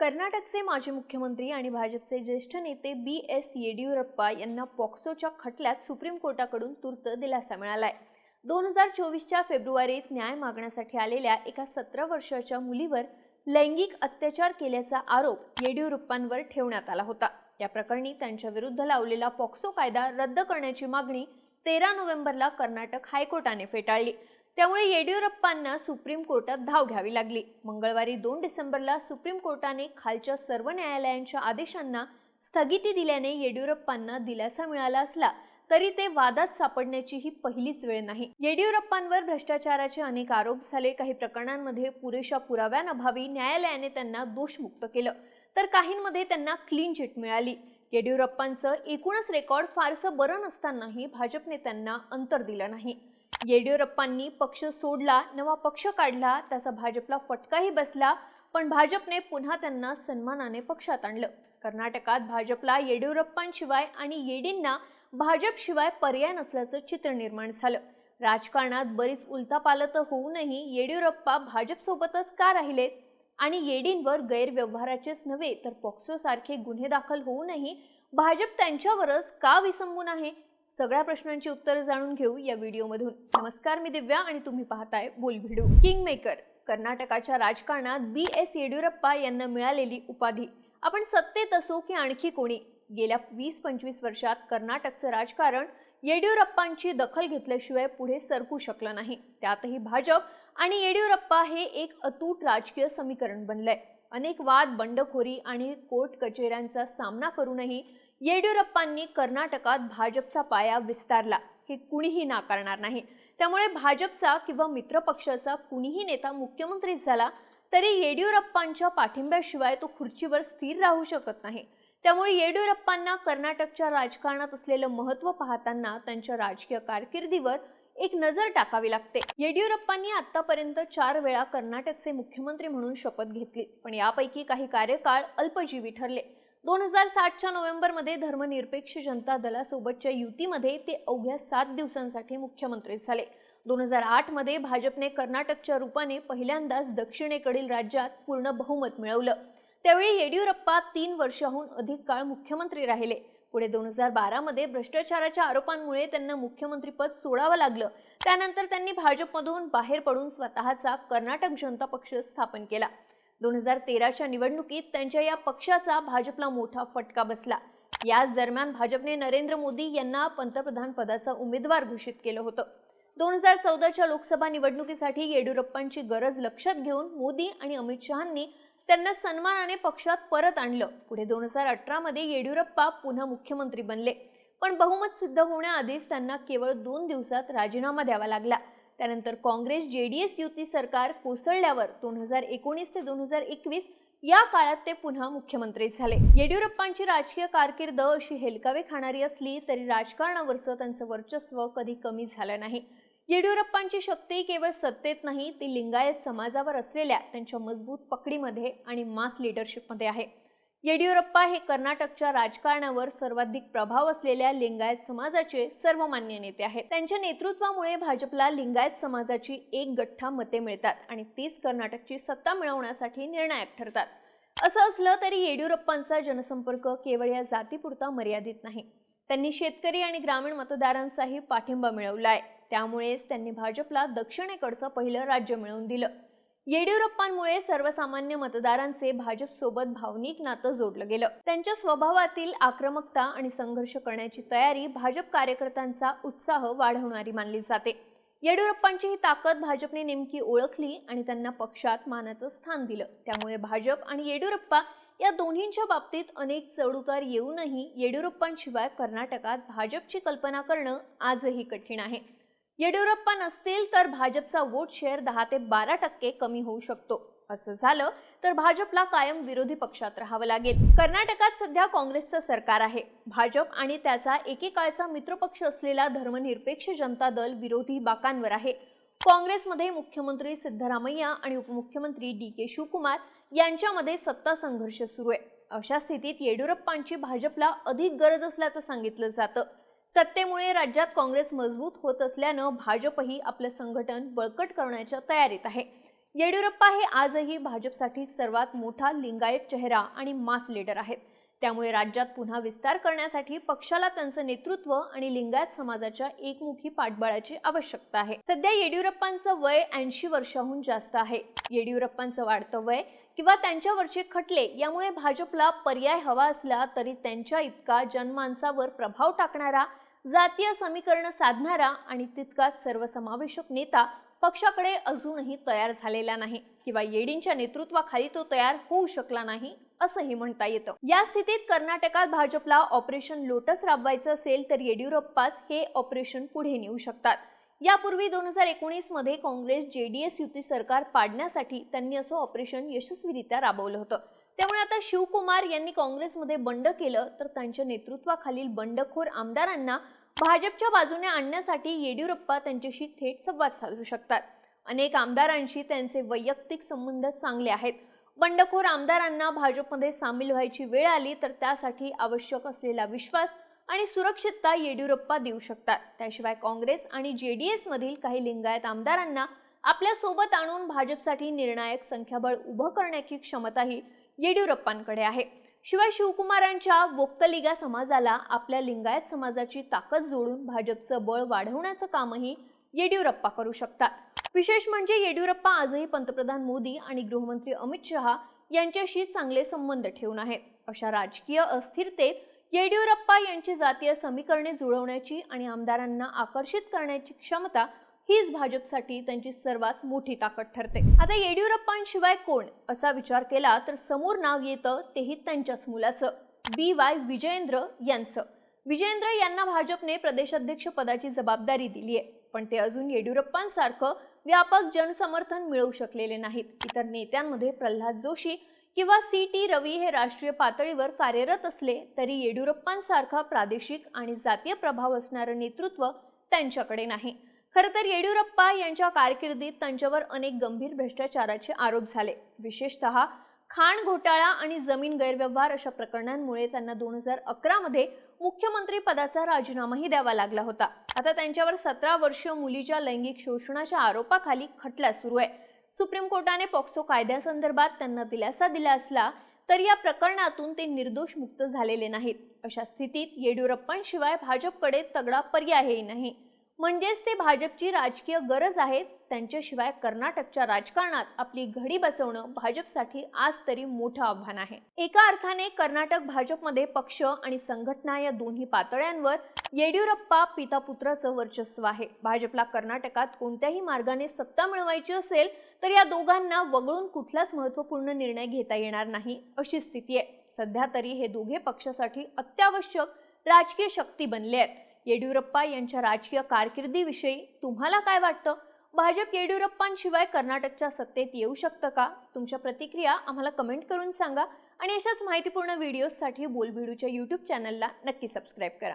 कर्नाटकचे माजी मुख्यमंत्री आणि भाजपचे ज्येष्ठ नेते बी एस येडियुरप्पा यांना पॉक्सोच्या खटल्यात सुप्रीम कोर्टाकडून तूर्त दिलासा मिळालाय. दोन हजार चोवीसच्या फेब्रुवारीत न्याय मागण्यासाठी आलेल्या एका सतरा वर्षाच्या मुलीवर लैंगिक अत्याचार केल्याचा आरोप येडियुरप्पांवर ठेवण्यात आला होता. या प्रकरणी त्यांच्या विरुद्ध लावलेला पॉक्सो कायदा रद्द करण्याची मागणी तेरा नोव्हेंबरला कर्नाटक हायकोर्टाने फेटाळली. त्यामुळे येडियुरप्पांना सुप्रीम कोर्टात धाव घ्यावी लागली. मंगळवारी दोन डिसेंबरला सुप्रीम कोर्टाने खालच्या सर्व न्यायालयांच्या आदेशांना स्थगिती दिल्याने येडियुरप्पांना दिलासा मिळाला असला तरी ते वादात सापडण्याची ही पहिलीच वेळ नाही. येडियुरप्पांवर भ्रष्टाचाराचे अनेक आरोप झाले. काही प्रकरणांमध्ये पुरेशा पुराव्यांअभावी न्यायालयाने त्यांना दोषमुक्त केलं. तर काहींमध्ये त्यांना क्लीन चिट मिळाली. येडियुरप्पांचं एकूणच रेकॉर्ड फारसं बरं नसतानाही भाजपने त्यांना अंतर दिलं नाही. येडियुरप्पांनी पक्ष सोडला नवा पक्ष काढला त्याचा भाजपला फटकाही बसला पण भाजपने पुन्हा त्यांना सन्मानाने पक्षात आणलं. कर्नाटकात भाजपला येडियुरप्पांशिवाय आणि येडींना भाजपशिवाय पर्याय नसल्याचं चित्र निर्माण झालं. राजकारणात बरीच उलतापालत होऊनही येडियुरप्पा भाजपसोबतच का राहिले? आणि येडींवर गैरव्यवहाराचेच नव्हे तर पॉक्सोसारखे गुन्हे दाखल होऊनही भाजप त्यांच्यावरच का विसंबून आहे? सगळ्या प्रश्नांची उत्तरं जाणून घेऊ या व्हिडिओमधून. नमस्कार मी दिव्या आणि तुम्ही पाहताय बोल व्हिडिओ किंग मेकर कर्नाटकाच्या राजकारणात बी एस येडियुरप्पा यांना मिळालेली उपाधी. आपण सत्तेत असो की आणखी कोणी? गेल्या वीस पंचवीस वर्षात कर्नाटकचं राजकारण येडियुरप्पांची दखल घेतल्याशिवाय पुढे सरकू शकलं नाही. त्यातही भाजप आणि येडियुरप्पा हे एक अतूट राजकीय समीकरण बनलंय. अनेक वाद बंडखोरी आणि कोर्ट कचेऱ्यांचा सामना करूनही येडियुरप्पांनी कर्नाटकात भाजपचा पाया विस्तारला. हे कुणीही नाकारणार नाही. त्यामुळे भाजपचा किंवा मित्रपक्षाचा कुणीही नेता मुख्यमंत्री झाला तरी येडियुरप्पांच्या पाठिंब्याशिवाय तो खुर्चीवर स्थिर राहू शकत नाही. त्यामुळे येडियुरप्पांना कर्नाटकच्या राजकारणात असलेलं महत्त्व पाहताना त्यांच्या राजकीय कारकिर्दीवर एक नजर टाकावी लागते. येडियुरप्पांनी आतापर्यंत चार वेळा कर्नाटकचे मुख्यमंत्री म्हणून शपथ घेतली पण यापैकी काही कार्यकाळ अल्पजीवी ठरले. दोन हजार सातच्या नोव्हेंबरमध्ये धर्मनिरपेक्ष जनता दलासोबतच्या युतीमध्ये ते अवघ्या सात दिवसांसाठी मुख्यमंत्री झाले. दोन हजार आठमध्ये भाजपने कर्नाटकच्या रूपाने पहिल्यांदाच दक्षिणेकडील राज्यात पूर्ण बहुमत मिळवलं. त्यावेळी येडियुरप्पा तीन वर्षाहून अधिक काळ मुख्यमंत्री राहिले. पुढे दोन हजार बारामध्ये भ्रष्टाचाराच्या आरोपांमुळे त्यांना मुख्यमंत्रीपद सोडावं लागलं. त्यानंतर त्यांनी भाजपमधून बाहेर पडून स्वतःचा कर्नाटक जनता पक्ष स्थापन केला. दोन हजार तेराच्या निवडणुकीत त्यांच्या या पक्षाचा भाजपला मोठा फटका बसला. याच दरम्यान भाजपने नरेंद्र मोदी यांना पंतप्रधान पदाचा उमेदवार घोषित केलं होतं. दोन हजार चौदाच्या लोकसभा निवडणुकीसाठी येडियुरप्पांची गरज लक्षात घेऊन मोदी आणि अमित शहांनी त्यांना सन्मानाने पक्षात परत आणलं. पुढे दोन हजार अठरामध्ये येडियुरप्पा पुन्हा मुख्यमंत्री बनले. पण बहुमत सिद्ध होण्याआधीच त्यांना केवळ दोन दिवसात राजीनामा द्यावा लागला. त्यानंतर काँग्रेस जे डी एस युती सरकार कोसळल्यावर दोन हजार एकोणीस ते दोन हजार एकवीस या काळात ते पुन्हा मुख्यमंत्री झाले. येडियुरप्पांची राजकीय कारकीर्द अशी हेलकावे खाणारी असली तरी राजकारणावरचं त्यांचं वर्चस्व कधी कमी झालं नाही. येडियुरप्पांची शक्ती केवळ सत्तेत नाही ती लिंगायत समाजावर असलेल्या त्यांच्या मजबूत पकडीमध्ये आणि मास लिडरशिपमध्ये आहे. येडियुरप्पा हे कर्नाटकच्या राजकारणावर सर्वाधिक प्रभाव असलेल्या लिंगायत समाजाचे सर्वमान्य नेते आहेत. त्यांच्या नेतृत्वामुळे भाजपला लिंगायत समाजाची एक गठ्ठा मते मिळतात आणि तीच कर्नाटकची सत्ता मिळवण्यासाठी निर्णायक ठरतात. असं असलं तरी येडियुरप्पांचा जनसंपर्क केवळ या जातीपुरता मर्यादित नाही. त्यांनी शेतकरी आणि ग्रामीण मतदारांचाही पाठिंबा मिळवला आहे त्यामुळेच त्यांनी भाजपला दक्षिणेकडचं पहिलं राज्य मिळवून दिलं. येडियुरप्पांमुळे सर्वसामान्य मतदारांचे भाजपसोबत भावनिक नातं जोडलं गेलं. त्यांच्या स्वभावातील आक्रमकता आणि संघर्ष करण्याची तयारी भाजप कार्यकर्त्यांचा उत्साह वाढवणारी मानली जाते. येडियुरप्पांची ही ताकद भाजपने नेमकी ओळखली आणि त्यांना पक्षात मानाचं स्थान दिलं. त्यामुळे भाजप आणि येडियुरप्पा या दोन्हींच्या बाबतीत अनेक चढउतार येऊनही येडियुरप्पांशिवाय कर्नाटकात भाजपची कल्पना करणं आजही कठीण आहे. येडियुरप्पा नसतील तर भाजपचा वोट शेअर दहा ते बारा टक्के कमी होऊ शकतो. असं झालं तर भाजपला कायम विरोधी पक्षात राहावं लागेल. कर्नाटकात सध्या काँग्रेसचं सरकार आहे. भाजप आणि त्याचा एकेकाळचा मित्रपक्ष असलेला धर्मनिरपेक्ष जनता दल विरोधी बाकांवर आहे. काँग्रेसमध्ये मुख्यमंत्री सिद्धरामय्या आणि उपमुख्यमंत्री डी के शिवकुमार यांच्यामध्ये सत्ता संघर्ष सुरू आहे. अशा स्थितीत येडियुरप्पांची भाजपला अधिक गरज असल्याचं सांगितलं जातं. सत्तेमुळे राज्यात काँग्रेस मजबूत होत असल्यानं भाजपही आपलं संघटन बळकट करण्याच्या तयारीत आहे. येडियुरप्पा हे आजही भाजपसाठी सर्वात मोठा लिंगायत चेहरा आणि मास लीडर आहेत. त्यामुळे राज्यात पुन्हा विस्तार करण्यासाठी पक्षाला त्यांचं नेतृत्व आणि लिंगायत समाजाच्या एकमुखी पाठबळाची आवश्यकता आहे. सध्या येडियुरप्पांचं वय ऐंशी वर्षाहून जास्त आहे. येडियुरप्पांचं वाढतं वय किंवा त्यांच्यावरचे खटले यामुळे भाजपला पर्याय हवा असला तरी त्यांच्या इतका जनमानसावर प्रभाव टाकणारा जातीय समीकरण साधणारा आणि तितकाच सर्वसमावेशक नेता पक्षाकडे अजूनही तयार झालेला नाही किंवा येडींच्या नेतृत्वाखाली तो तयार होऊ शकला नाही असंही म्हणता येतं. या स्थितीत कर्नाटकात भाजपला ऑपरेशन लोटस राबवायचं असेल तर येडियुरप्पाच हे ऑपरेशन पुढे नेऊ शकतात. यापूर्वी दोन हजार एकोणीसमध्ये काँग्रेस जेडीएस युती सरकार पाडण्यासाठी त्यांनी असं ऑपरेशन यशस्वीरित्या राबवलं होतं. त्यामुळे आता शिवकुमार यांनी काँग्रेसमध्ये बंड केलं तर त्यांच्या नेतृत्वाखालील बंडखोर आमदारांना भाजपच्या बाजूने आणण्यासाठी येडियुरप्पा त्यांच्याशी थेट संवाद साधू शकतात. अनेक आमदारांशी त्यांचे वैयक्तिक संबंध चांगले आहेत. बंडखोर आमदारांना भाजपमध्ये सामील व्हायची वेळ आली तर त्यासाठी आवश्यक असलेला विश्वास आणि सुरक्षितता येडियुरप्पा देऊ शकतात. त्याशिवाय काँग्रेस आणि जे डी एसमधील काही लिंगायत आमदारांना आपल्यासोबत आणून भाजपसाठी निर्णायक संख्याबळ उभं करण्याची क्षमताही येडियुरप्पांकडे आहे. शिवाय शिवकुमारांच्या वोक्कलिगा समाजाला आपल्या लिंगायत समाजाची ताकद जोडून भाजपचं बळ वाढवण्याचं कामही येडियुरप्पा करू शकतात. विशेष म्हणजे येडियुरप्पा आजही पंतप्रधान मोदी आणि गृहमंत्री अमित शहा यांच्याशी चांगले संबंध ठेवून आहेत. अशा राजकीय अस्थिरतेत येडियुरप्पा यांची जातीय समीकरणे जुळवण्याची आणि आमदारांना आकर्षित करण्याची क्षमता हीच भाजपसाठी त्यांची सर्वात मोठी ताकद ठरते. आता येडियुरप्पांशिवाय कोण? असा विचार केला तर समोर नाव येतं तेही त्यांच्याच मुलाचं. बी वाय विजयेंद्र यांचं. विजयेंद्र यांना भाजपने प्रदेशाध्यक्ष पदाची जबाबदारी दिली आहे. पण ते अजून येडियुरप्पांसारखं व्यापक जनसमर्थन मिळवू शकलेले नाहीत. इतर नेत्यांमध्ये प्रल्हाद जोशी किंवा सी टी रवी हे राष्ट्रीय पातळीवर कार्यरत असले तरी येडियुरप्पांसारखा प्रादेशिक आणि जातीय प्रभाव असणारं नेतृत्व त्यांच्याकडे नाही. खरं तर येडियुरप्पा यांच्या कारकिर्दीत त्यांच्यावर अनेक गंभीर भ्रष्टाचाराचे आरोप झाले. विशेषतः खाण घोटाळा आणि जमीन गैरव्यवहार अशा प्रकरणांमुळे त्यांना दोन हजार अकरामध्ये मुख्यमंत्री पदाचा राजीनामाही द्यावा लागला होता. आता त्यांच्यावर सतरा वर्ष मुलीच्या लैंगिक शोषणाच्या आरोपाखाली खटला सुरू आहे. सुप्रीम कोर्टाने पॉक्सो कायद्यासंदर्भात त्यांना दिलासा दिला असला तर या प्रकरणातून ते निर्दोष मुक्त झालेले नाहीत. अशा स्थितीत येडियुरप्पांशिवाय भाजपकडे तगडा पर्यायही नाही. म्हणजेच ते भाजपची राजकीय गरज आहेत. त्यांच्याशिवाय कर्नाटकच्या राजकारणात आपली घडी बसवणं भाजपसाठी आज तरी मोठं आव्हान आहे. एका अर्थाने कर्नाटक भाजपमध्ये पक्ष आणि संघटना या दोन्ही पातळ्यांवर येडियुरप्पा पितापुत्राचं वर्चस्व आहे. भाजपला कर्नाटकात कोणत्याही मार्गाने सत्ता मिळवायची असेल तर या दोघांना वगळून कुठलाच महत्त्वपूर्ण निर्णय घेता येणार नाही अशी स्थिती आहे. सध्या तरी हे दोघे पक्षासाठी अत्यावश्यक राजकीय शक्ती बनले आहेत. येडियुरप्पा यांच्या राजकीय कारकिर्दीविषयी तुम्हाला काय वाटतं? भाजप येडियुरप्पांशिवाय कर्नाटकच्या सत्तेत येऊ शकतं का? तुमच्या प्रतिक्रिया आम्हाला कमेंट करून सांगा आणि अशाच माहितीपूर्ण व्हिडिओजसाठी बोलबिडूच्या यूट्यूब चॅनलला नक्की सबस्क्राईब करा.